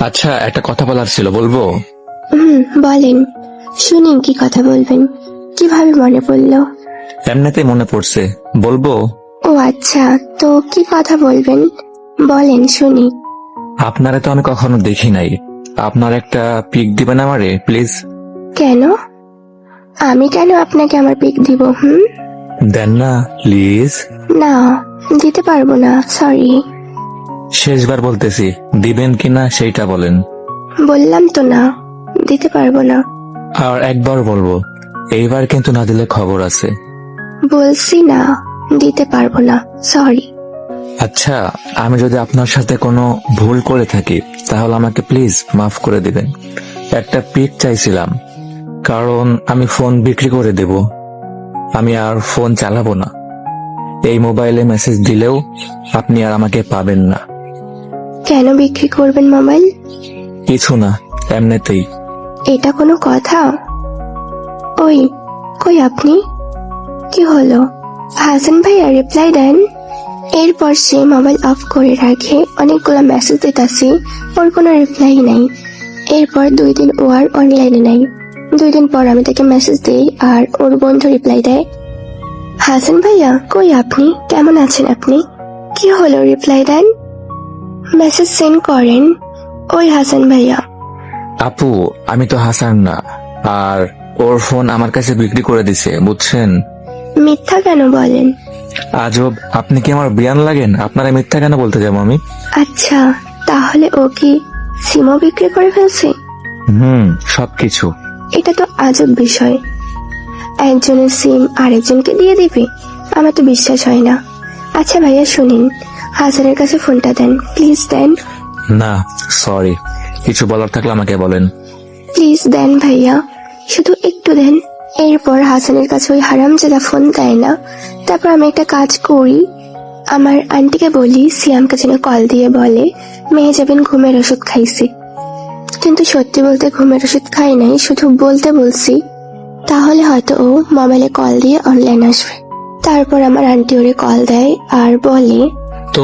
আচ্ছা একটা কথা বলার ছিল বলব? হুম বলেন। শুনি কি কথা বলবেন। কীভাবে মনে পড়ল? এমনিতেই মনে পড়ছে। বলব? ও আচ্ছা। তো কি কথা বলবেন? বলেন শুনি। আপনারে তো আমি কখনো দেখি নাই। আপনার একটা পিক দিবেন আমারে প্লিজ? কেন? আমি কেন আপনাকে আমার পিক দিব হুম? দেন না প্লিজ। না দিতে পারব না সরি। শেষবার বলতেছি দিবেন কিনা সেইটা বলেন। বললাম তো না দিতে পারব না। আর একবার বলব এইবার কিন্তু না দিলে খবর আছে। বলছি না দিতে পারব না সরি আচ্ছা আমি যদি আপনার সাথে কোনো ভুল করে থাকি তাহলে আমাকে প্লিজ মাফ করে দিবেন। একটা পিক চাইছিলাম কারণ আমি ফোন বিক্রি করে দেব। আমি আর ফোন চালাবো না। এই মোবাইলে মেসেজ দিলেও আপনি আর আমাকে পাবেন না। কেন বিক্রি করবেন মোবাইল কিছু না এমনিতেই। এটা কোনো কথা? ওই কই আপনি? কি হলো? হাসান ভাইয়া রিপ্লাই দেন। এরপর সে মোবাইল অফ করে রাখে অনেকগুলো মেসেজ দিতাছি ওর কোনো রিপ্লাই নাই। এরপর দুই দিন ও আর অনলাইনে নাই। দুই দিন পর আমি তাকে মেসেজ দিই আর ওর বন্ধু রিপ্লাই দেয়। হাসান ভাইয়া কই আপনি? কেমন আছেন আপনি? কি হলো রিপ্লাই দেন? মেসেজ সেন্ড করেন ওই হাসান ভাইয়া। আপু আমি তো হাসান না আর ওর ফোন আমার কাছে বিক্রি করে দিছে বুঝছেন? মিথ্যা কেন বলেন? আজব আপনি কি আমার বিয়ান লাগেন? আপনারা মিথ্যা কেন বলতে যাব আমি? আচ্ছা তাহলে ও কি সিমও বিক্রি করে ফেলছে? হুম সবকিছু। এটা তো আজব বিষয়। একজনের সিম আরেকজনকে দিয়ে দিবে আমার তো বিশ্বাস হয় না। আচ্ছা ভাইয়া শুনিন হাসানের কাছে ফোনটা দেন। প্লিজ দেন। না সরি। কিছু বলার থাকলে আমাকে বলেন। প্লিজ দেন ভাইয়া। শুধু একটু দেন। এরপর হাসানের কাছে ওই হারাম জেদা ফোন দেয় না। তারপর আমি একটা কাজ করি। আমার আন্টিকে বলি সিয়ামকে যেন কল দিয়ে বলে মেয়ে যাবেন ঘুমের ওষুধ খাইছি। কিন্তু সত্যি বলতে ঘুমের ওষুধ খাই নাই শুধু বলতে বলছি তাহলে হয়তো ও মোবাইলে কল দিয়ে অনলাইন আসবে। তারপর আমার আন্টি ওরে কল দেয় আর বলে তো